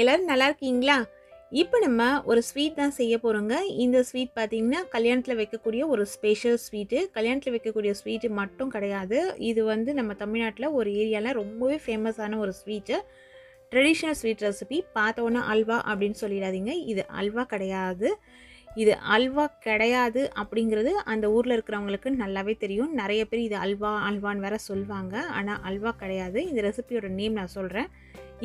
எல்லோரும் நல்லா இருக்கீங்களா? இப்போ நம்ம ஒரு ஸ்வீட் தான் செய்ய போகிறோங்க இந்த ஸ்வீட் பார்த்திங்கன்னா கல்யாணத்தில் வைக்கக்கூடிய ஒரு ஸ்பெஷல் ஸ்வீட்டு கல்யாணத்தில் வைக்கக்கூடிய ஸ்வீட்டு மட்டும் கிடையாது. இது வந்து நம்ம தமிழ்நாட்டில் ஒரு ஏரியாவில் ரொம்பவே ஃபேமஸான ஒரு ஸ்வீட்டு ட்ரெடிஷ்னல் ஸ்வீட் ரெசிபி பார்த்தோன்னா அல்வா அப்படின்னு சொல்லிடாதீங்க. இது அல்வா கிடையாது. இது அல்வா கிடையாது அப்படிங்கிறது அந்த ஊரில் இருக்கிறவங்களுக்கு நல்லாவே தெரியும். நிறைய பேர் இது அல்வா அல்வான்னு வேற சொல்லுவாங்க ஆனால் அல்வா கிடையாது. இந்த ரெசிபியோட நேம் நான் சொல்கிறேன்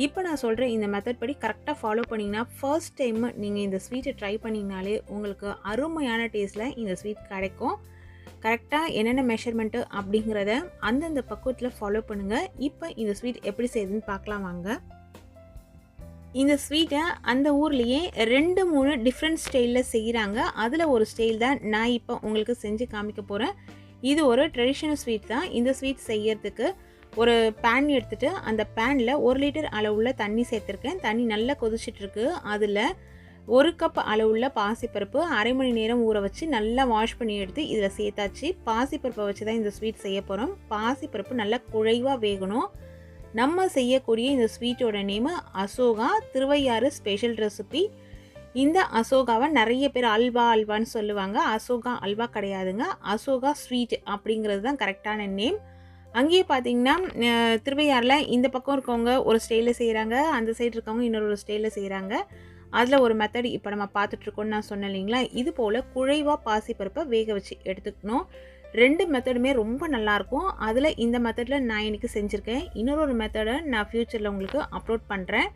இப்போ நான் சொல்கிறேன் இந்த மெத்தட் படி கரெக்டாக ஃபாலோ பண்ணிங்கன்னா ஃபர்ஸ்ட் டைம் நீங்கள் இந்த ஸ்வீட்டை ட்ரை பண்ணிங்கனாலே உங்களுக்கு அருமையான டேஸ்ட்டில் இந்த ஸ்வீட் கிடைக்கும். கரெக்டாக என்னென்ன மெஷர்மெண்ட்டு அப்படிங்கிறத அந்தந்த பக்குவத்தில் ஃபாலோ பண்ணுங்கள் இப்போ இந்த ஸ்வீட் எப்படி செய்யுதுன்னு பார்க்கலாம் வாங்க. இந்த ஸ்வீட்டை அந்த ஊர்லேயே ரெண்டு மூணு டிஃப்ரெண்ட் ஸ்டைலில் செய்கிறாங்க அதில் ஒரு ஸ்டைல் தான் நான் இப்போ உங்களுக்கு செஞ்சு காமிக்க போகிறேன் இது ஒரு ட்ரெடிஷ்னல் ஸ்வீட் தான். இந்த ஸ்வீட் செய்யறதுக்கு ஒரு பேன் எடுத்துகிட்டு அந்த பேனில் ஒரு லிட்டர் அளவுள்ள தண்ணி சேர்த்துருக்கேன். தண்ணி நல்லா கொதிச்சிட்ருக்கு அதில் ஒரு கப் அளவுள்ள பாசிப்பருப்பு அரை மணி நேரம் ஊற வச்சு நல்லா வாஷ் பண்ணி எடுத்து இதில் சேர்த்தாச்சு. பாசிப்பருப்பை வச்சு தான் இந்த ஸ்வீட் செய்ய போகிறோம் பாசிப்பருப்பு நல்லா குழைவாக வேகணும். நம்ம செய்யக்கூடிய இந்த ஸ்வீட்டோட name Ashoka Thiruvaiyaru special recipe இந்த அசோகாவை நிறைய பேர் அல்வா அல்வான்னு சொல்லுவாங்க. அசோகா அல்வா கிடையாதுங்க. அசோகா ஸ்வீட் அப்படிங்கிறது தான் கரெக்டான நேம். அங்கேயே பார்த்தீங்கன்னா திருவையாறில் இந்த பக்கம் இருக்கவங்க ஒரு ஸ்டைலில் செய்கிறாங்க அந்த சைடு இருக்கவங்க இன்னொரு ஒரு ஸ்டைலில் செய்கிறாங்க அதில் ஒரு மெத்தட் இப்போ நம்ம பார்த்துட்ருக்கோன்னு நான் சொன்னேன் இல்லைங்களா? இது போல் குழைவாக பாசிப்பருப்பை வேக வச்சு எடுத்துக்கணும். ரெண்டு மெத்தடுமே ரொம்ப நல்லாயிருக்கும் அதில் இந்த மெத்தடில் நான் இன்றைக்கி செஞ்சுருக்கேன். இன்னொரு மெத்தடை நான் ஃப்யூச்சரில் உங்களுக்கு அப்லோட் பண்ணுறேன்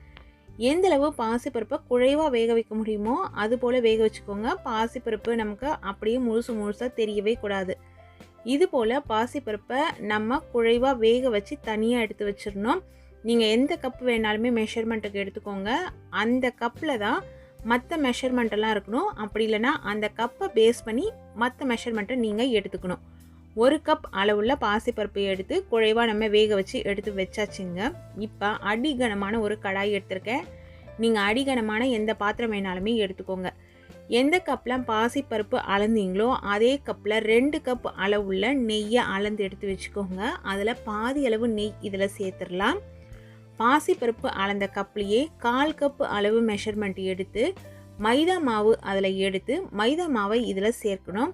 எந்தளவு பாசிப்பருப்பை குழைவாக வேக வைக்க முடியுமோ அது போல் வேக வச்சுக்கோங்க. பாசிப்பருப்பு நமக்கு அப்படியே முழுசு முழுசாக தெரியவே கூடாது. இது போல் பாசிப்பருப்பை நம்ம குழைவாக வேக வச்சு தனியாக எடுத்து வச்சிடணும். நீங்கள் எந்த கப் வேணாலுமே மெஷர்மெண்ட்டுக்கு எடுத்துக்கோங்க. அந்த கப்பில் தான் மற்ற மெஷர்மெண்ட்டெல்லாம் இருக்கணும். அப்படி இல்லைன்னா அந்த கப்பை பேஸ் பண்ணி மற்ற மெஷர்மெண்ட்டை நீங்கள் எடுத்துக்கணும். ஒரு கப் அளவுள்ள பாசிப்பருப்பை எடுத்து குழைவாக நம்ம வேக வச்சு எடுத்து வச்சாச்சுங்க. இப்போ அடிகனமான ஒரு கடாய் எடுத்திருக்கேன். நீங்கள் அடிகனமான எந்த பாத்திரம் வேணாலுமே எடுத்துக்கோங்க. எந்த கப்பில் பாசிப்பருப்பு அளந்தீங்களோ அதே கப்பில் ரெண்டு கப் அளவுள்ள நெய்யை அளந்து எடுத்து வச்சுக்கோங்க. அதில் பாதி அளவு நெய் இதில் சேர்த்துடலாம். பாசிப்பருப்பு அளந்த கப்லேயே கால் கப்பு அளவு மெஷர்மெண்ட் எடுத்து மைதா மாவு அதில் எடுத்து மைதா மாவை இதில் சேர்க்கணும்.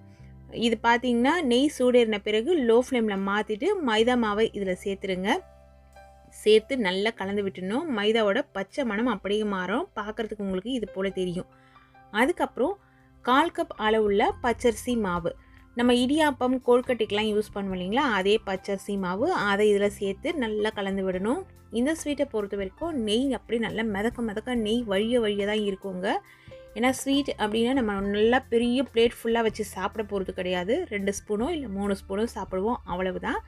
இது பார்த்தீங்கன்னா நெய் சூடேறின பிறகு லோ ஃப்ளேமில் மாற்றிட்டு மைதா மாவை இதில் சேர்த்துருங்க. சேர்த்து நல்லா கலந்து விட்டுணும் மைதாவோட பச்சை மணம் அப்படியே மாறும். பார்க்குறதுக்கு உங்களுக்கு இது போல் தெரியும். அதுக்கப்புறம் கால் கப் அளவுள்ள பச்சரிசி மாவு. நம்ம இடியாப்பம் கொழுக்கட்டைக்கெலாம் யூஸ் பண்ணுவோம் இல்லைங்களா? அதே பச்சரிசி மாவு அதை இதில் சேர்த்து நல்லா கலந்து விடணும். இந்த ஸ்வீட்டை பொறுத்த வரைக்கும் நெய் அப்படி நல்லா மிதக்க மிதக்க நெய் வழிய வழிய தான் இருக்குங்க. ஏன்னா ஸ்வீட் அப்படின்னா நம்ம நல்லா பெரிய பிளேட் ஃபுல்லாக வச்சு சாப்பிட போகிறது கிடையாது. ரெண்டு ஸ்பூனோ இல்லை மூணு ஸ்பூனோ சாப்பிடுவோம். அவ்வளவுதான்.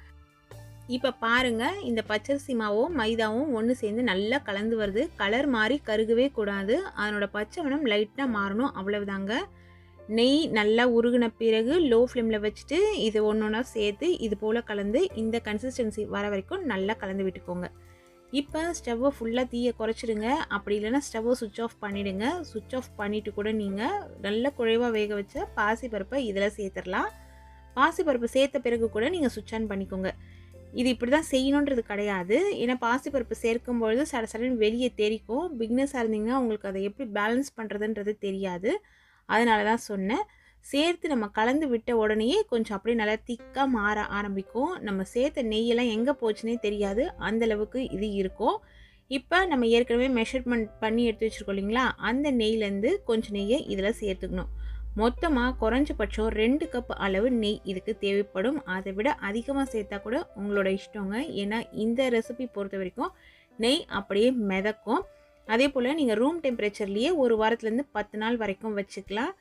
இப்போ பாருங்கள் இந்த பச்சரிசி மாவும் மைதாவும் ஒன்று சேர்ந்து நல்லா கலந்து வருது. கலர் மாறி கருகவே கூடாது. அதனோட பச்சை மணம் லைட்டாக மாறணும். அவ்வளவுதாங்க. நெய் நல்லா உருகின பிறகு லோ ஃப்ளேமில் வச்சுட்டு இது ஒன்று ஒன்றா சேர்த்து இது போல் கலந்து இந்த கன்சிஸ்டன்சி வர வரைக்கும் நல்லா கலந்து விட்டுக்கோங்க. இப்போ ஸ்டவ்வை ஃபுல்லாக தீயை குறைச்சிடுங்க. அப்படி இல்லைன்னா ஸ்டவ்வை சுவிட்ச் ஆஃப் பண்ணிவிடுங்க சுவிட்ச் ஆஃப் பண்ணிவிட்டு கூட நீங்கள் நல்ல குழைவாக வேக வச்ச பாசிப்பருப்பை இதில் சேர்த்துடலாம். பாசிப்பருப்பு சேர்த்த பிறகு கூட நீங்கள் சுவிட்ச் ஆன் பண்ணிக்கோங்க. இது இப்படி தான் செய்யணுன்றது கிடையாது. ஏன்னா பாசிப்பருப்பு சேர்க்கும் பொழுது சட சடன் வெளியே தெரிக்கும். பிக்னஸாக இருந்தீங்கன்னா உங்களுக்கு அதை எப்படி பேலன்ஸ் பண்ணுறதுன்றது தெரியாது. அதனால தான் சொன்னேன். சேர்த்து நம்ம கலந்து விட்ட உடனேயே கொஞ்சம் அப்படியே நல்லா திக்காக மாற ஆரம்பிக்கும். நம்ம சேர்த்த நெய்யெல்லாம் எங்கே போச்சுன்னே தெரியாது. அந்தளவுக்கு இது இருக்கும். இப்போ நம்ம ஏற்கனவே மெஷர்மெண்ட் பண்ணி எடுத்து வச்சுருக்கோம் இல்லைங்களா? அந்த நெய்லேருந்து கொஞ்சம் நெய்யை இதில் சேர்த்துக்கணும். மொத்தமாக குறைஞ்சபட்சம் ரெண்டு கப் அளவு நெய் இதுக்கு தேவைப்படும். அதை விட அதிகமாக சேர்த்தா கூட உங்களோட இஷ்டங்க. ஏன்னா இந்த ரெசிபி பொறுத்த வரைக்கும் நெய் அப்படியே மிதக்கும். அதே போல் நீங்கள் ரூம் டெம்பரேச்சர்லேயே ஒரு வாரத்துலேருந்து பத்து நாள் வரைக்கும் வச்சுக்கலாம்.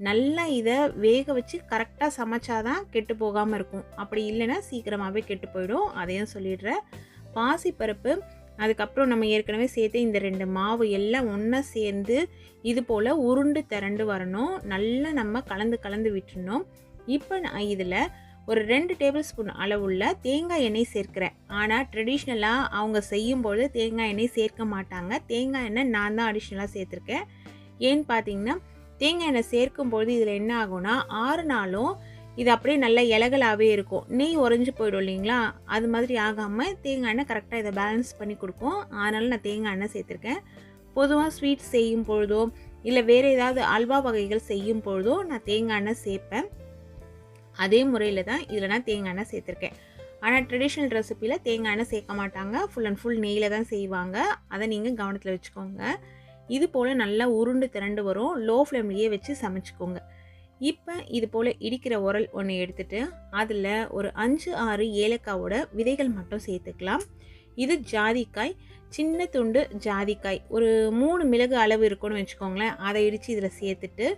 நல்லா இதை வேக வச்சு கரெக்டாக சமைச்சாதான் கெட்டு போகாமல் இருக்கும். அப்படி இல்லைன்னா சீக்கிரமாகவே கெட்டு போயிடும். அதையும் சொல்லிடுறேன். பாசிப்பருப்பு அதுக்கப்புறம் நம்ம ஏற்கனவே சேர்த்து இந்த ரெண்டு மாவு எல்லாம் ஒன்றா சேர்ந்து இது போல் உருண்டு திரண்டு வரணும். நல்லா நம்ம கலந்து கலந்து விட்டுணும் இப்போ நான் இதில் ஒரு ரெண்டு டேபிள் ஸ்பூன் அளவுள்ள தேங்காய் எண்ணெய் சேர்க்கிறேன். ஆனால் ட்ரெடிஷ்னலாக அவங்க செய்யும்பொழுது தேங்காய் எண்ணெய் சேர்க்க மாட்டாங்க. தேங்காய் எண்ணெய் நான் தான் அடிஷ்னலாக சேர்த்துருக்கேன். ஏன்னு பார்த்தீங்கன்னா தேங்காய் எண்ணெய் சேர்க்கும்பொழுது இதில் என்ன ஆகும்னா ஆறு நாளும் இது அப்படியே நல்ல இலகலாகவே இருக்கும். நெய் உறைஞ்சி போயிடும் இல்லைங்களா? அது மாதிரி ஆகாமல் தேங்காய் எண்ணெய் கரெக்டாக இதை பேலன்ஸ் பண்ணி கொடுக்கும். அதனால நான் தேங்காய் எண்ணெய் சேர்த்துருக்கேன். பொதுவாக ஸ்வீட் செய்யும் பொழுதோ இல்லை வேறு ஏதாவது அல்வா வகைகள் செய்யும் பொழுதோ நான் தேங்காய் எண்ணெய் சேர்ப்பேன். அதே முறையில் தான் இதில் நான் தேங்காய் எண்ணெய் சேர்த்துருக்கேன். ஆனால் ட்ரெடிஷ்னல் ரெசிப்பியில் தேங்காய் எண்ணெய் சேர்க்க மாட்டாங்க. ஃபுல் அண்ட் ஃபுல் நெய்யில் தான் செய்வாங்க. அதை நீங்கள் கவனத்தில் வச்சுக்கோங்க. இது போல் நல்லா உருண்டு திரண்டு வரும். லோ ஃப்ளேம்லேயே வச்சு சமைச்சிக்கோங்க. இப்போ இது போல் இடிக்கிற உரல் ஒன்று எடுத்துகிட்டு அதில் ஒரு அஞ்சு ஆறு ஏலக்காவோட விதைகள் மட்டும் சேர்த்துக்கலாம். இது ஜாதிக்காய் சின்ன துண்டு ஜாதிக்காய். ஒரு மூணு மிளகு அளவு இருக்கும்னு வச்சுக்கோங்களேன். அதை இடித்து இதில் சேர்த்துட்டு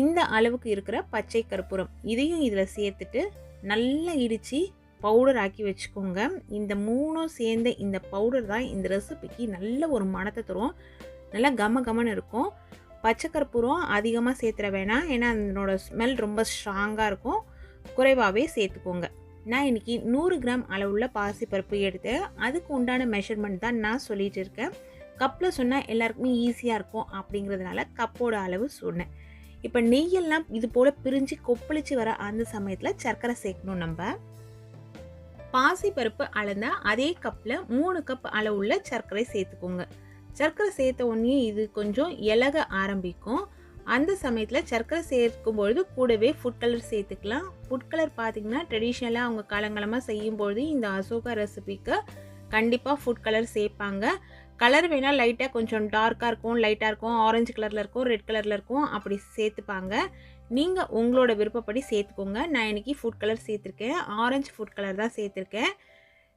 இந்த அளவுக்கு இருக்கிற பச்சை கற்பூரம் இதையும் இதில் சேர்த்துட்டு நல்லா இடித்து பவுடர் ஆக்கி வச்சுக்கோங்க. இந்த மூணும் சேர்ந்த இந்த பவுடர் தான் இந்த ரெசிபிக்கு நல்ல ஒரு மனத்தை தரும். நல்லா கம கமன்னு இருக்கும். பச்சை கற்பூரம் அதிகமாக சேர்த்துற வேணாம். ஏன்னா அதனோட ஸ்மெல் ரொம்ப ஸ்ட்ராங்காக இருக்கும். குறைவாகவே சேர்த்துக்கோங்க. நான் இன்றைக்கி நூறு கிராம் அளவுள்ள பாசிப்பருப்பு எடுத்து அதுக்கு உண்டான மெஷர்மெண்ட் தான் நான் சொல்லிகிட்டு இருக்கேன். கப்பில் சொன்னால் எல்லாருக்குமே ஈஸியாக இருக்கும் அப்படிங்கிறதுனால கப்போட அளவு சொன்னேன். இப்போ நெய்யெல்லாம் இது போல் பிரிஞ்சு கொப்பளிச்சு வர அந்த சமயத்தில் சர்க்கரை சேர்க்கணும் நம்ம. பாசிப்பருப்பு அளந்த அதே கப்பில் மூணு கப் அளவுள்ள சர்க்கரை சேர்த்துக்கோங்க. சர்க்கரை சேர்த்த உடனே இது கொஞ்சம் இலக ஆரம்பிக்கும். அந்த சமயத்தில் சர்க்கரை சேர்க்கும் பொழுது கூடவே ஃபுட் கலர் சேர்த்துக்கலாம். ஃபுட் கலர் பார்த்திங்கன்னா ட்ரெடிஷ்னலாக அவங்க காலங்காலமாக செய்யும்பொழுது இந்த அசோகா ரெசிபிக்கு கண்டிப்பாக ஃபுட் கலர் சேர்ப்பாங்க. கலர் வேணால் லைட்டாக கொஞ்சம் டார்க்காக இருக்கும் லைட்டாக இருக்கும் ஆரஞ்சு கலரில் இருக்கும் ரெட் கலரில் இருக்கும் அப்படி சேர்த்துப்பாங்க. நீங்கள் உங்களோட விருப்பப்படி சேர்த்துக்கோங்க. நான் இன்றைக்கி ஃபுட் கலர் சேர்த்துருக்கேன். ஆரஞ்சு ஃபுட் கலர் தான் சேர்த்துருக்கேன்.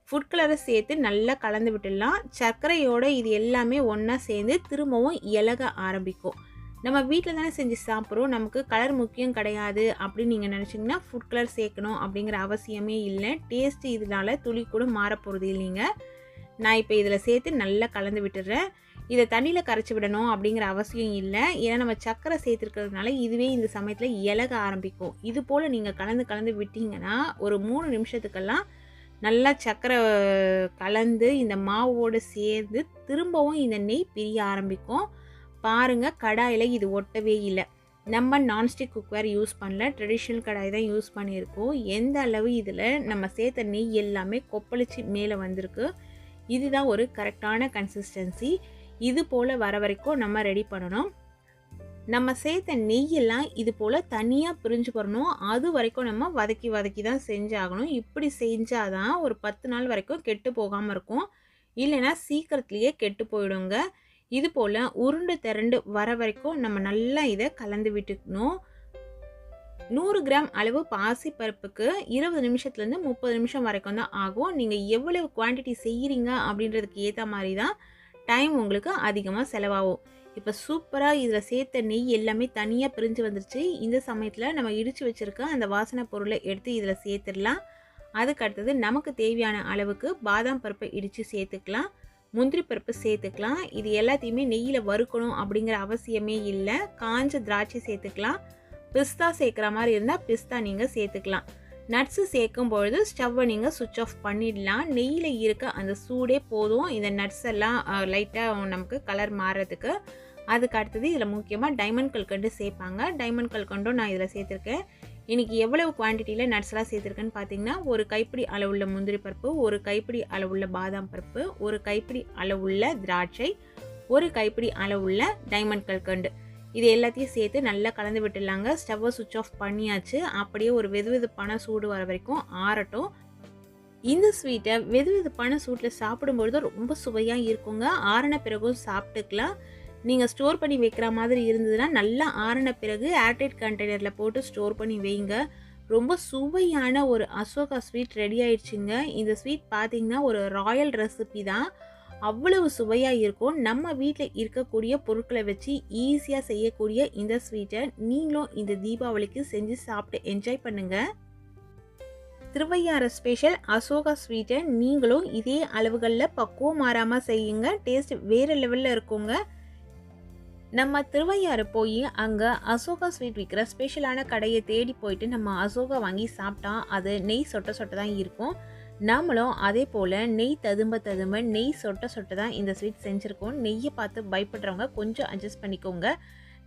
ஃபுட் கலரை சேர்த்து நல்லா கலந்து விட்டுடலாம். சர்க்கரையோடு இது எல்லாமே ஒன்றா சேர்ந்து திரும்பவும் இலக ஆரம்பிக்கும். நம்ம வீட்டில் தானே செஞ்சு சாப்பிட்றோம். நமக்கு கலர் முக்கியம் கிடையாது அப்படின்னு நீங்கள் நினச்சிங்கன்னா ஃபுட் கலர் சேர்க்கணும் அப்படிங்கிற அவசியமே இல்லை. டேஸ்ட்டு இதனால் துளி கூட மாறப்போகிறது இல்லைங்க. நான் இப்போ இதில் சேர்த்து நல்லா கலந்து விட்டுடுறேன் இதை தண்ணியில் கரைச்சி விடணும் அப்படிங்கிற அவசியம் இல்லை. ஏன்னா நம்ம சர்க்கரை சேர்த்துருக்கிறதுனால இதுவே இந்த சமயத்தில் இலக ஆரம்பிக்கும். இது போல் நீங்கள் கலந்து கலந்து விட்டிங்கன்னா ஒரு மூணு நிமிஷத்துக்கெல்லாம் நல்லா சர்க்கரை கலந்து இந்த மாவோடு சேர்ந்து திரும்பவும் இந்த நெய் பிரிய ஆரம்பிக்கும். பாருங்கள் கடாயில் இது ஒட்டவே இல்லை. நம்ம நான்ஸ்டிக் குக்வேர் யூஸ் பண்ணல. ட்ரெடிஷ்னல் கடாய் தான் யூஸ் பண்ணியிருக்கோம். எந்த அளவு இதில் நம்ம சேர்த்த நெய் எல்லாமே கொப்பளிச்சு மேலே வந்திருக்கு. இதுதான் ஒரு கரெக்டான கன்சிஸ்டன்சி இது போல் வர வரைக்கும் நம்ம ரெடி பண்ணணும். நம்ம சேர்த்த நெய்யெல்லாம் இது போல் தனியாக பிரிஞ்சு வரணும். அது வரைக்கும் நம்ம வதக்கி வதக்கி தான் செஞ்சாகணும். இப்படி செஞ்சால் தான் ஒரு பத்து நாள் வரைக்கும் கெட்டு போகாமல் இருக்கும். இல்லைன்னா சீக்கிரத்துலேயே கெட்டு போயிடுங்க. இது போல் உருண்டு திரண்டு வர வரைக்கும் நம்ம நல்லா இதை கலந்து விட்டுக்கணும். நூறு கிராம் அளவு பாசி பருப்புக்கு இருபது நிமிஷத்துலேருந்து முப்பது நிமிஷம் வரைக்கும் தான் ஆகும். நீங்கள் எவ்வளவு குவான்டிட்டி செய்கிறீங்க அப்படின்றதுக்கு ஏற்ற மாதிரி தான் டைம் உங்களுக்கு அதிகமாக செலவாகும். இப்போ சூப்பராக இதில் சேர்த்த நெய் எல்லாமே தனியாக பிரிஞ்சு வந்துருச்சு. இந்த சமயத்தில் நம்ம இடித்து வச்சுருக்க அந்த வாசனை பொருளை எடுத்து இதில் சேர்த்துடலாம். அதுக்கு அடுத்தது நமக்கு தேவையான அளவுக்கு பாதாம் பருப்பை இடித்து சேர்த்துக்கலாம். முந்திரி பருப்பு சேர்த்துக்கலாம். இது எல்லாத்தையுமே நெய்யில் வறுக்கணும் அப்படிங்கிற அவசியமே இல்லை. காஞ்ச திராட்சை சேர்த்துக்கலாம். பிஸ்தா சேர்க்குற மாதிரி இருந்தால் பிஸ்தா நீங்கள் சேர்த்துக்கலாம். நட்ஸு சேர்க்கும் பொழுது ஸ்டவ்வை நீங்கள் சுவிட்ச் ஆஃப் பண்ணிடலாம். நெய்யில் இருக்க அந்த சூடே போதும். இந்த நட்ஸ் எல்லாம் லைட்டாக நமக்கு கலர் மாறுறதுக்கு. அதுக்கு அடுத்தது இதில் முக்கியமாக டைமண்ட் கல்கண்டு சேர்ப்பாங்க. டைமண்ட் கல்கண்டும் நான் இதில் சேர்த்துருக்கேன். இன்றைக்கி எவ்வளவு குவான்டிட்டியில் நட்ஸ்லாம் சேர்த்துருக்கேன்னு பார்த்தீங்கன்னா ஒரு கைப்பிடி அளவுள்ள முந்திரி பருப்பு ஒரு கைப்பிடி அளவுள்ள பாதாம் பருப்பு ஒரு கைப்பிடி அளவுள்ள திராட்சை ஒரு கைப்பிடி அளவுள்ள டைமண்ட் கல்கண்டு இது எல்லாத்தையும் சேர்த்து நல்லா கலந்து விட்டுடலாங்க. ஸ்டவ்வை சுவிட்ச் ஆஃப் பண்ணியாச்சு. அப்படியே ஒரு வெது வெதுப்பான சூடு வர வரைக்கும் ஆறட்டும். இந்த ஸ்வீட்டை வெது வெதுப்பான சூட்டில் சாப்பிடும்பொழுது ரொம்ப சுவையாக இருக்குங்க. ஆறின பிறகும் சாப்பிட்டுக்கலாம். நீங்கள் ஸ்டோர் பண்ணி வைக்கிற மாதிரி இருந்ததுன்னா நல்லா ஆறின பிறகு ஏர்டைட் கண்டெய்னரில் போட்டு ஸ்டோர் பண்ணி வைங்க. ரொம்ப சுவையான ஒரு அசோகா ஸ்வீட் ரெடி ஆயிடுச்சுங்க. இந்த ஸ்வீட் பார்த்தீங்கன்னா ஒரு ராயல் ரெசிபி தான். அவ்வளவு சுவையாக இருக்கும். நம்ம வீட்டில் இருக்கக்கூடிய பொருட்களை வச்சு ஈஸியாக செய்யக்கூடிய இந்த ஸ்வீட்டை நீங்களும் இந்த தீபாவளிக்கு செஞ்சு சாப்பிட்டு என்ஜாய் பண்ணுங்கள் திருவையாறு ஸ்பெஷல் அசோகா ஸ்வீட்டை நீங்களும் இதே அளவுகளில் பக்குவம் மாறாமல் செய்யுங்க. டேஸ்ட் வேறு லெவலில் இருக்குங்க. நம்ம திருவையாறு போய் அங்கே அசோகா ஸ்வீட் விற்கிற ஸ்பெஷலான கடையை தேடி போயிட்டு நம்ம அசோகா வாங்கி சாப்பிட்டா அது நெய் சொட்ட சொட்ட தான் இருக்கும். நாமளும் அதே போல் நெய் ததும்ப ததும்ப நெய் சொட்ட சொட்ட தான் இந்த ஸ்வீட் செஞ்சுருக்கோம். நெய்யை பார்த்து பயப்படுறவங்க கொஞ்சம் அட்ஜஸ்ட் பண்ணிக்கோங்க.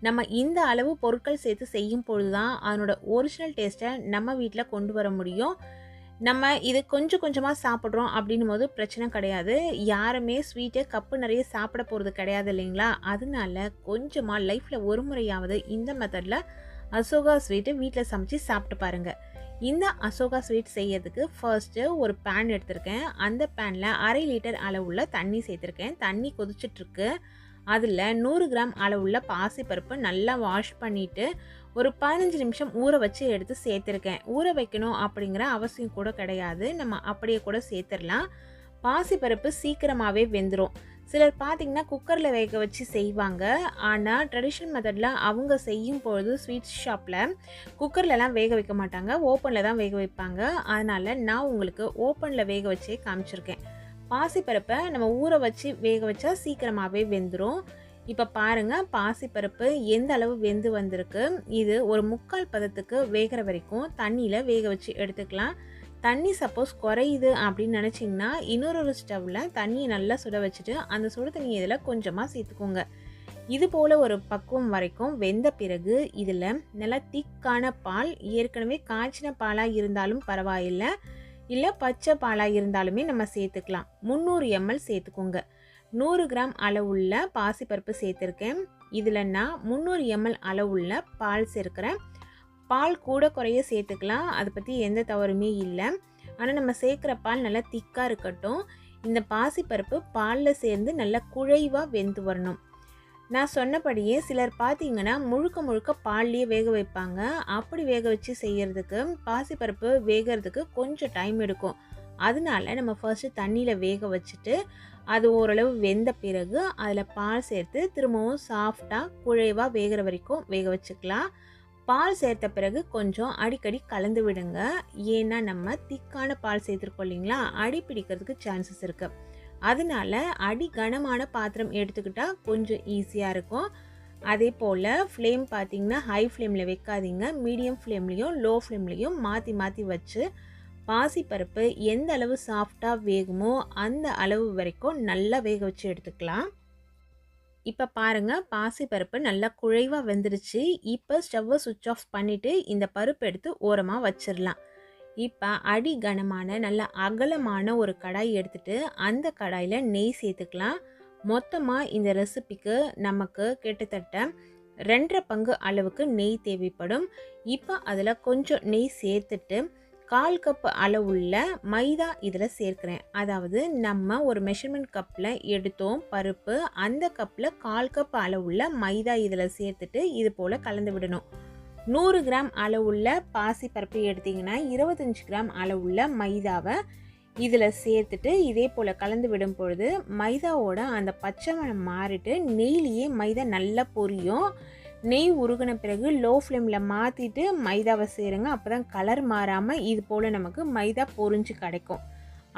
நம்ம இந்த அளவு பொருட்கள் சேர்த்து செய்யும் பொழுது தான் அதனோட ஒரிஜினல் டேஸ்ட்டை நம்ம வீட்டில் கொண்டு வர முடியும். நம்ம இது கொஞ்சம் கொஞ்சமாக சாப்பிட்றோம் அப்படின்னும் போது பிரச்சனை கிடையாது. யாருமே ஸ்வீட்டை கப்பு நிறைய சாப்பிட போகிறது கிடையாது இல்லைங்களா? அதனால கொஞ்சமாக லைஃப்பில் ஒரு முறையாவது இந்த மெத்தடில் அசோகா ஸ்வீட்டு வீட்டில் சமைச்சு சாப்பிட்டு பாருங்கள் இந்த அசோகா ஸ்வீட் செய்யறதுக்கு ஃபர்ஸ்ட்டு ஒரு பேன் எடுத்திருக்கேன். அந்த பேனில் அரை லிட்டர் அளவுள்ள தண்ணி சேர்த்துருக்கேன். தண்ணி கொதிச்சிட்ருக்கு அதில் நூறு கிராம் அளவுள்ள பாசிப்பருப்பு நல்லா வாஷ் பண்ணிவிட்டு ஒரு பதினஞ்சு நிமிஷம் ஊற வச்சு எடுத்து சேர்த்துருக்கேன். ஊற வைக்கணும் அப்படிங்கிற அவசியம் கூட கிடையாது. நம்ம அப்படியே கூட சேர்த்துடலாம் பாசிப்பருப்பு சீக்கிரமாகவே வெந்துடும் சிலர் பார்த்திங்கன்னா குக்கரில் வேக வச்சு செய்வாங்க. ஆனால் ட்ரெடிஷ்னல் மெத்தடில் அவங்க செய்யும் பொழுது ஸ்வீட் ஷாப்பில் குக்கர்லலாம் வேக வைக்க மாட்டாங்க. ஓப்பனில் தான் வேக வைப்பாங்க. அதனால் நான் உங்களுக்கு ஓப்பனில் வேக வச்சே காமிச்சிருக்கேன். பாசிப்பருப்பை நம்ம ஊற வச்சு வேக வச்சா சீக்கிரமாகவே வெந்துடும் இப்போ பாருங்கள் பாசிப்பருப்பு எந்த அளவு வெந்து வந்திருக்கு? இது ஒரு முக்கால் பதத்துக்கு வேகிற வரைக்கும் தண்ணியில் வேக வச்சு எடுத்துக்கலாம். தண்ணி சப்போஸ் குறையுது அப்படின்னு நினச்சிங்கன்னா இன்னொரு ஒரு ஸ்டவ்வில் தண்ணியை நல்லா சுட வச்சுட்டு அந்த சுடு தண்ணி இதில் கொஞ்சமாக சேர்த்துக்கோங்க. இது போல் ஒரு பக்குவம் வரைக்கும் வெந்த பிறகு இதில் நல்லா திக்கான பால் ஏற்கனவே காய்ச்சின பாலாக இருந்தாலும் பரவாயில்லை. இல்லை பச்சை பாலாக இருந்தாலுமே நம்ம சேர்த்துக்கலாம். முந்நூறு எம்எல் சேர்த்துக்கோங்க. நூறு கிராம் அளவுள்ள பாசிப்பருப்பு சேர்த்துருக்கேன். இதில் நான் முந்நூறு எம்எல் அளவுள்ள பால் சேர்க்குறேன். பால் கூட குறைய சேர்த்துக்கலாம். அதை பற்றி எந்த தவறுமே இல்லை. ஆனால் நம்ம சேர்க்குற பால் நல்லா திக்காக இருக்கட்டும். இந்த பாசிப்பருப்பு பாலில் சேர்ந்து நல்லா குழைவாக வெந்து வரணும். நான் சொன்னபடியே சிலர் பார்த்தீங்கன்னா முழுக்க முழுக்க பால்லையே வேக வைப்பாங்க. அப்படி வேக வச்சு செய்கிறதுக்கு பாசிப்பருப்பு வேகிறதுக்கு கொஞ்சம் டைம் எடுக்கும். அதனால நம்ம ஃபர்ஸ்ட்டு தண்ணியில் வேக வச்சுட்டு அது ஓரளவு வெந்த பிறகு அதில் பால் சேர்த்து திரும்பவும் சாஃப்டாக குழைவாக வேகிற வரைக்கும் வேக வச்சுக்கலாம். பால் சேர்த்த பிறகு கொஞ்சம் அடிக்கடி கலந்து விடுங்க. ஏன்னா நம்ம திக்கான பால் சேர்த்துருக்கோம் இல்லைங்களா? அடி பிடிக்கிறதுக்கு சான்சஸ் இருக்குது அதனால அடி கனமான பாத்திரம் எடுத்துக்கிட்டால் கொஞ்சம் ஈஸியாக இருக்கும். அதே போல் ஃப்ளேம் பார்த்தீங்கன்னா ஹை ஃப்ளேமில் வைக்காதீங்க. மீடியம் ஃப்ளேம்லேயும் லோ ஃப்ளேம்லேயும் மாற்றி மாற்றி வச்சு பாசிப்பருப்பு எந்த அளவு சாஃப்டாக வேகுமோ அந்த அளவு வரைக்கும் நல்லா வேக வச்சு எடுத்துக்கலாம். இப்போ பாருங்கள் பாசிப்பருப்பு நல்லா குழைவாக வெந்துருச்சு. இப்போ ஸ்டவ்வை சுவிட்ச் ஆஃப் பண்ணிவிட்டு இந்த பருப்பு எடுத்து ஓரமாக வச்சிடலாம் இப்போ அடி கனமான நல்ல அகலமான ஒரு கடாய் எடுத்துகிட்டு அந்த கடாயில் நெய் சேர்த்துக்கலாம். மொத்தமாக இந்த ரெசிபிக்கு நமக்கு கிட்டத்தட்ட ரெண்டரை பங்கு அளவுக்கு நெய் தேவைப்படும். இப்போ அதில் கொஞ்சம் நெய் சேர்த்துட்டு கால் கப் அளவுள்ள மைதா இதில் சேர்க்குறேன். அதாவது நம்ம ஒரு மெஷர்மெண்ட் கப்பில் எடுத்தோம் பருப்பு அந்த கப்பில் கால் கப் அளவுள்ள மைதா இதில் சேர்த்துட்டு இது போல் கலந்து விடணும். நூறு கிராம் அளவுள்ள பாசி பருப்பு எடுத்திங்கன்னா இருபத்தஞ்சி கிராம் அளவுள்ள மைதாவை இதில் சேர்த்துட்டு இதே போல் கலந்து விடும் பொழுது மைதாவோட அந்த பச்சை மணம் மாறிட்டு நெய்லியே மைதா நல்லா பொரியும். நெய் உருகின பிறகு லோ ஃப்ளேமில் மாற்றிட்டு மைதாவை சேருங்க. அப்போ தான் கலர் மாறாமல் இது போல் நமக்கு மைதா பொரிஞ்சு கிடைக்கும்.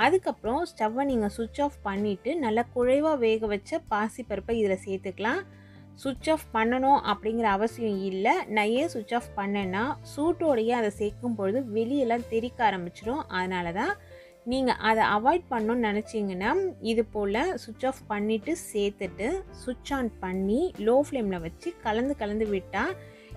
அதுக்கப்புறம் ஸ்டவ்வை நீங்கள் சுவிட்ச் ஆஃப் பண்ணிவிட்டு நல்லா குழைவாக வேக வச்ச பாசிப்பருப்பை இதில் சேர்த்துக்கலாம். சுவிட்ச் ஆஃப் பண்ணணும் அப்படிங்கிற அவசியம் இல்லை. நான் ஏன் சுவிட்ச் ஆஃப் பண்ணேன்னா சூட்டோடையே அதை சேர்க்கும் பொழுது வெளியெல்லாம் தெறிக்க ஆரம்பிச்சிடும் அதனால தான் நீங்கள் அதை அவாய்ட் பண்ணணும்னு நினச்சிங்கன்னா இது போல் சுவிட்ச் ஆஃப் பண்ணிவிட்டு சேர்த்துட்டு சுவிட்ச் ஆன் பண்ணி லோ ஃப்ளேமில் வச்சு கலந்து கலந்து விட்டால்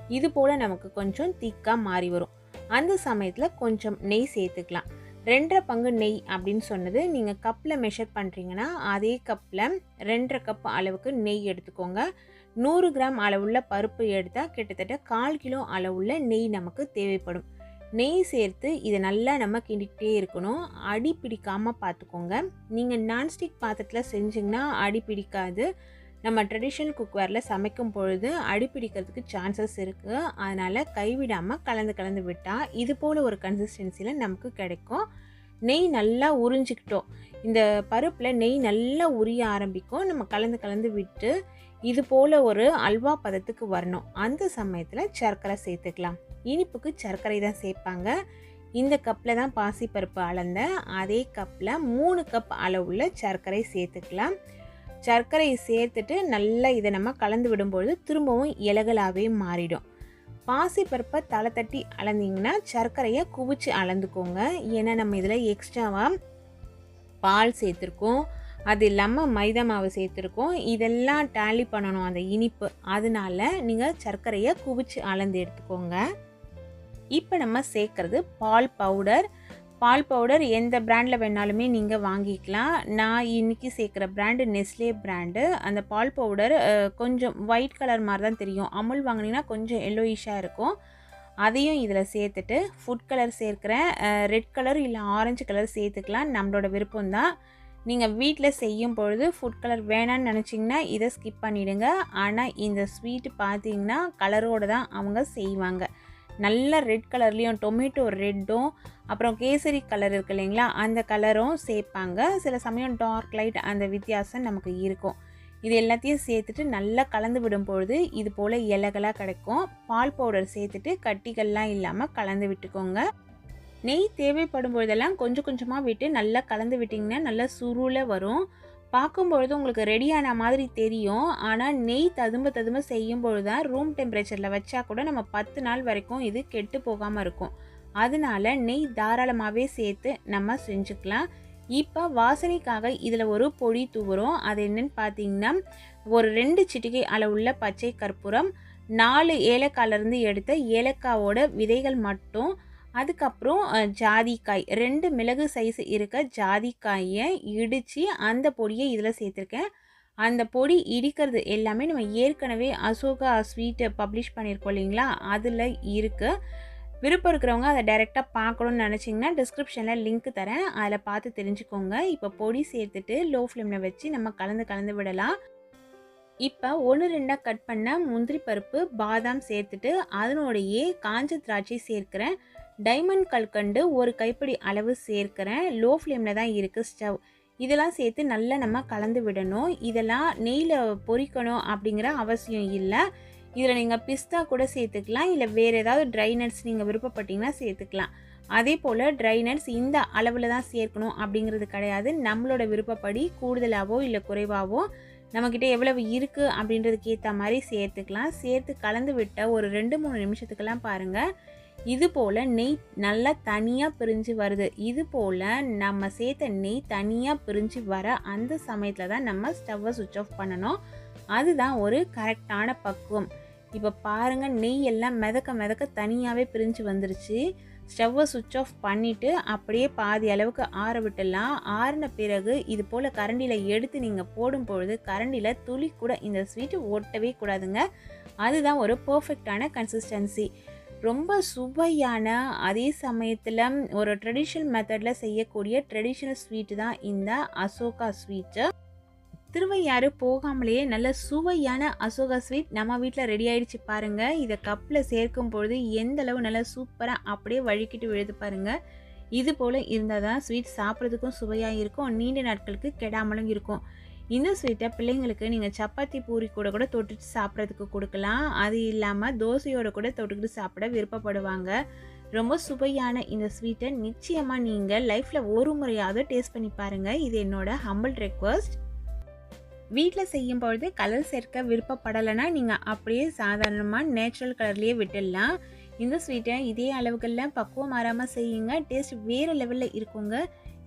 இது போல் நமக்கு கொஞ்சம் திக்காக மாறி வரும். அந்த சமயத்தில் கொஞ்சம் நெய் சேர்த்துக்கலாம். ரெண்டரை பங்கு நெய் அப்படின்னு சொன்னது நீங்கள் கப்பில் மெஷர் பண்ணுறீங்கன்னா அதே கப்பில் ரெண்டரை கப் அளவுக்கு நெய் எடுத்துக்கோங்க. நூறு கிராம் அளவுள்ள பருப்பு எடுத்தால் கிட்டத்தட்ட கால் கிலோ அளவுள்ள நெய் நமக்கு தேவைப்படும். நெய் சேர்த்து இதை நல்லா நம்ம கிண்டிக்கிட்டே இருக்கணும். அடி பிடிக்காமல் பார்த்துக்கோங்க நீங்கள் நான்ஸ்டிக் பாத்திரத்தில் செஞ்சிங்கன்னா அடி பிடிக்காது. நம்ம ட்ரெடிஷ்னல் குக்வேரில் சமைக்கும் பொழுது அடி பிடிக்கிறதுக்கு சான்சஸ் இருக்குது அதனால் கைவிடாமல் கலந்து கலந்து விட்டால் இது போல் ஒரு கன்சிஸ்டன்சியில் நமக்கு கிடைக்கும். நெய் நல்லா உறிஞ்சிக்கிட்டோம். இந்த பருப்பில் நெய் நல்லா உரிய ஆரம்பிக்கும். நம்ம கலந்து கலந்து விட்டு இது போல் ஒரு அல்வா பதத்துக்கு வரணும். அந்த சமயத்தில் சர்க்கரை சேர்த்துக்கலாம். இனிப்புக்கு சர்க்கரை தான் சேர்ப்பாங்க. இந்த கப்பில் தான் பாசிப்பருப்பு அளந்த அதே கப்பில் மூணு கப் அளவுள்ள சர்க்கரை சேர்த்துக்கலாம். சர்க்கரையை சேர்த்துட்டு நல்லா இதை நம்ம கலந்து விடும்பொழுது திரும்பவும் இலகலாகவே மாறிடும். பாசிப்பருப்பை தலை தட்டி அளந்தீங்கன்னா சர்க்கரையை குவிச்சு அளந்துக்கோங்க. ஏன்னா நம்ம இதில் எக்ஸ்ட்ராவாக பால் சேர்த்துருக்கோம். அது இல்லாமல் மைதா மாவு சேர்த்துருக்கோம். இதெல்லாம் டேலி பண்ணணும் அந்த இனிப்பு. அதனால நீங்கள் சர்க்கரையை குவிச்சு அளந்து எடுத்துக்கோங்க. இப்போ நம்ம சேர்க்குறது பால் பவுடர். பால் பவுடர் எந்த பிராண்டில் வேணாலுமே நீங்கள் வாங்கிக்கலாம். நான் இன்றைக்கி சேர்க்குற பிராண்டு நெஸ்லே பிராண்டு அந்த பால் பவுடர் கொஞ்சம் ஒயிட் கலர் மாதிரி தான் தெரியும். அமுல் வாங்கினீங்கன்னா கொஞ்சம் எல்லோயிஷாக இருக்கும். அதையும் இதில் சேர்த்துட்டு ஃபுட் கலர் சேர்க்குறேன். ரெட் கலர் இல்லை ஆரஞ்சு கலர் சேர்த்துக்கலாம். நம்மளோட விருப்பம் தான். நீங்கள் வீட்டில் செய்யும் பொழுது ஃபுட் கலர் வேணான்னு நினச்சிங்கன்னா இதை ஸ்கிப் பண்ணிவிடுங்க ஆனால் இந்த ஸ்வீட்டு பார்த்தீங்கன்னா கலரோடு தான் அவங்க செய்வாங்க. நல்ல ரெட் கலர்லேயும் டொமேட்டோ ரெட்டும் அப்புறம் கேசரி கலர் இருக்கு இல்லைங்களா? அந்த கலரும் சேர்ப்பாங்க. சில சமயம் டார்க் லைட் அந்த வித்தியாசம் நமக்கு இருக்கும். இது எல்லாத்தையும் சேர்த்துட்டு நல்லா கலந்து விடும் பொழுது இது போல் இலைகளாக கிடைக்கும். பால் பவுடர் சேர்த்துட்டு கட்டிகள்லாம் இல்லாமல் கலந்து விட்டுக்கோங்க. நெய் தேவைப்படும் பொழுதெல்லாம் கொஞ்சம் கொஞ்சமாக விட்டு நல்லா கலந்து விட்டிங்கன்னா நல்லா சுருளை வரும். பார்க்கும்பொழுது உங்களுக்கு ரெடியான மாதிரி தெரியும். ஆனால் நெய் ததும்ப ததும்ப செய்யும் பொழுது தான் ரூம் டெம்பரேச்சரில் வச்சா கூட நம்ம பத்து நாள் வரைக்கும் இது கெட்டு போகாமல் இருக்கும். அதனால நெய் தாராளமாகவே சேர்த்து நம்ம செஞ்சுக்கலாம். இப்போ வாசனைக்காக இதில் ஒரு பொடி தூவுறோம் அது என்னன்னு பார்த்தீங்கன்னா ஒரு ரெண்டு சிட்டிகை அளவுள்ள பச்சை கற்பூரம் நாலு ஏலக்காயிலேருந்து எடுத்த ஏலக்காவோட விதைகள் மட்டும் அதுக்கப்புறம் ஜாதிக்காய். ரெண்டு மிளகு சைஸ் இருக்க ஜாதிக்காயை இடித்து அந்த பொடியை இதில் சேர்த்துருக்கேன். அந்த பொடி இடிக்கிறது எல்லாமே நம்ம ஏற்கனவே அசோகா ஸ்வீட்டை பப்ளிஷ் பண்ணியிருக்கோம் இல்லைங்களா? அதில் இருக்குது விருப்பம் இருக்கிறவங்க அதை டைரெக்டாக பார்க்கணுன்னு நினச்சிங்கன்னா டிஸ்கிரிப்ஷனில் லிங்க் தரேன். அதில் பார்த்து தெரிஞ்சுக்கோங்க. இப்போ பொடி சேர்த்துட்டு லோ ஃப்ளேமில் வச்சு நம்ம கலந்து கலந்து விடலாம். இப்போ ஒன்று ரெண்டாக கட் பண்ண முந்திரி பருப்பு பாதாம் சேர்த்துட்டு அதனோடையே காஞ்ச திராட்சை சேர்க்குறேன். டைமண்ட் கல்கண்டு ஒரு கைப்பிடி அளவு சேர்க்குறேன். லோ ஃப்ளேமில் தான் இருக்குது ஸ்டவ். இதெல்லாம் சேர்த்து நல்லா நம்ம கலந்து விடணும். இதெல்லாம் நெய்யில் பொறிக்கணும் அப்படிங்கிற அவசியம் இல்லை. இதில் நீங்கள் பிஸ்தா கூட சேர்த்துக்கலாம். இல்லை வேறு ஏதாவது ட்ரை நட்ஸ் நீங்கள் விருப்பப்பட்டீங்கன்னா சேர்த்துக்கலாம். அதே போல் ட்ரை நட்ஸ் இந்த அளவில் தான் சேர்க்கணும் அப்படிங்கிறது கிடையாது. நம்மளோட விருப்பப்படி கூடுதலாகவோ இல்லை குறைவாகவோ நம்மக்கிட்ட எவ்வளவு இருக்குது அப்படின்றதுக்கு ஏற்ற மாதிரி சேர்த்துக்கலாம். சேர்த்து கலந்து விட்ட ஒரு ரெண்டு மூணு நிமிஷத்துக்கெல்லாம் பாருங்கள் இது போல் நெய் நல்லா தனியாக பிரிஞ்சு வருது. இது போல் நம்ம சேர்த்த நெய் தனியாக பிரிஞ்சு வர அந்த சமயத்தில் தான் நம்ம ஸ்டவ்வை சுவிட்ச் ஆஃப் பண்ணணும். அதுதான் ஒரு கரெக்டான பக்குவம். இப்போ பாருங்கள் நெய் எல்லாம் மிதக்க மிதக்க தனியாகவே பிரிஞ்சு வந்துருச்சு. ஸ்டவ்வை சுவிட்ச் ஆஃப் பண்ணிவிட்டு அப்படியே பாதி அளவுக்கு ஆற விட்டுடலாம். ஆறின பிறகு இது போல் கரண்டியில் எடுத்து நீங்கள் போடும் பொழுது கரண்டியில் துளி கூட இந்த ஸ்வீட்டு ஒட்டவே கூடாதுங்க. அதுதான் ஒரு பர்ஃபெக்டான கன்சிஸ்டன்சி ரொம்ப சுவையான அதே சமயத்தில் ஒரு ட்ரெடிஷ்னல் மெத்தடில் செய்யக்கூடிய ட்ரெடிஷ்னல் ஸ்வீட்டு தான் இந்த அசோகா ஸ்வீட்டு திருவையாறு போகாமலேயே நல்ல சுவையான அசோகா ஸ்வீட் நம்ம வீட்டில் ரெடி ஆகிடுச்சு பாருங்கள் இதை கப்பில் சேர்க்கும் பொழுது எந்த அளவு நல்லா சூப்பராக அப்படியே வழுக்கிட்டு விழுது பாருங்கள் இது போல் இருந்தால் தான் ஸ்வீட் சாப்பிட்றதுக்கும் சுவையாக இருக்கும். நீண்ட நாட்களுக்கு கெடாமலும் இருக்கும். இந்த ஸ்வீட்டை பிள்ளைங்களுக்கு நீங்கள் சப்பாத்தி பூரி கூட கூட தொட்டுட்டு சாப்பிட்றதுக்கு கொடுக்கலாம். அது இல்லாமல் தோசையோட கூட தொட்டுக்கிட்டு சாப்பிட விருப்பப்படுவாங்க. ரொம்ப சுவையான இந்த ஸ்வீட்டை நிச்சயமாக நீங்கள் லைஃப்பில் ஒரு முறையாவது டேஸ்ட் பண்ணி பாருங்கள் இது என்னோட ஹம்பிள் ரெக்வஸ்ட் வீட்டில் செய்யும் பொழுது கலர் சேர்க்க விருப்பப்படலைன்னா நீங்கள் அப்படியே சாதாரணமாக நேச்சுரல் கலர்லேயே விட்டுடலாம். இந்த ஸ்வீட்டை இதே அளவுகளில் பக்குவம் மாறாமல் செய்யுங்க. டேஸ்ட் வேறு லெவலில் இருக்குங்க.